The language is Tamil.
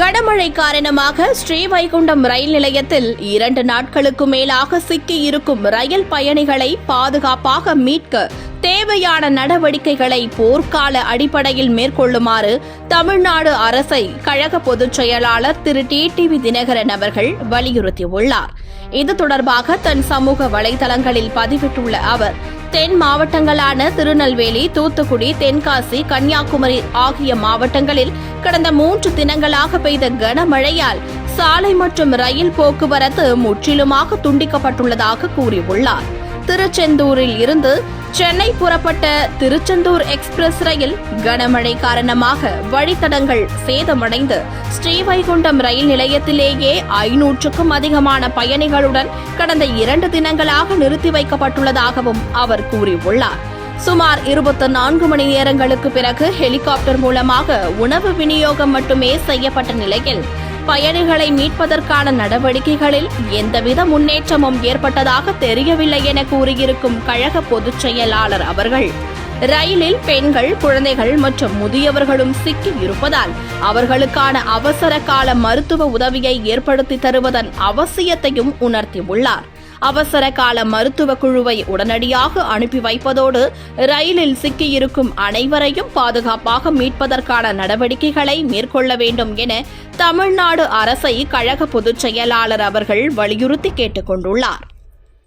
கனமழை காரணமாக ஸ்ரீவைகுண்டம் ரயில் நிலையத்தில் இரண்டு நாட்களுக்கு மேலாக சிக்கியிருக்கும் ரயில் பயணிகளை பாதுகாப்பாக மீட்க தேவையான நடவடிக்கைகளை போர்க்கால அடிப்படையில் மேற்கொள்ளுமாறு தமிழ்நாடு அரசை கழக பொதுச் செயலாளர் திரு. டி. டிவி தினகரன் அவர்கள் வலியுறுத்தியுள்ளார். இது தொடர்பாக தன் சமூக வலைதளங்களில் பதிவிட்டுள்ள அவர் தென் மாவட்டங்களான திருநெல்வேலி தூத்துக்குடி தென்காசி கன்னியாகுமரி ஆகிய மாவட்டங்களில் கடந்த மூன்று தினங்களாக பெய்த கனமழையால் சாலை மற்றும் ரயில் போக்குவரத்து முற்றிலுமாக துண்டிக்கப்பட்டுள்ளதாக கூறியுள்ளார். திருச்செந்தூரில் இருந்து சென்னை புறப்பட்ட திருச்செந்தூர் எக்ஸ்பிரஸ் ரயில் கனமழை காரணமாக வழித்தடங்கள் சேதமடைந்து ஸ்ரீவைகுண்டம் ரயில் நிலையத்திலேயே ஐநூற்றுக்கும் அதிகமான பயணிகளுடன் கடந்த இரண்டு தினங்களாக நிறுத்தி வைக்கப்பட்டுள்ளதாகவும் அவர் கூறியுள்ளார். சுமார் இருபத்தி நான்கு மணி நேரங்களுக்கு பிறகு ஹெலிகாப்டர் மூலமாக உணவு விநியோகம் மட்டுமே செய்யப்பட்ட நிலையில் பயணிகளை மீட்பதற்கான நடவடிக்கைகளில் எந்தவித முன்னேற்றமும் ஏற்பட்டதாக தெரியவில்லை என கூறியிருக்கும் கழக பொதுச் செயலாளர் அவர்கள் ரயிலில் பெண்கள் குழந்தைகள் மற்றும் முதியவர்களும் சிக்கி இருப்பதால் அவர்களுக்கான அவசர கால மருத்துவ உதவியை ஏற்படுத்தி தருவதன் அவசியத்தையும் உணர்த்தியுள்ளார். அவசர கால மருத்துவ குழுவை உடனடியாக அனுப்பி வைப்பதோடு ரயிலில் சிக்கியிருக்கும் அனைவரையும் பாதுகாப்பாக மீட்பதற்கான நடவடிக்கைகளை மேற்கொள்ள வேண்டும் என தமிழ்நாடு அரசை கழக பொதுச் செயலாளர் அவர்கள் வலியுறுத்தி கேட்டுக்கொண்டுள்ளார்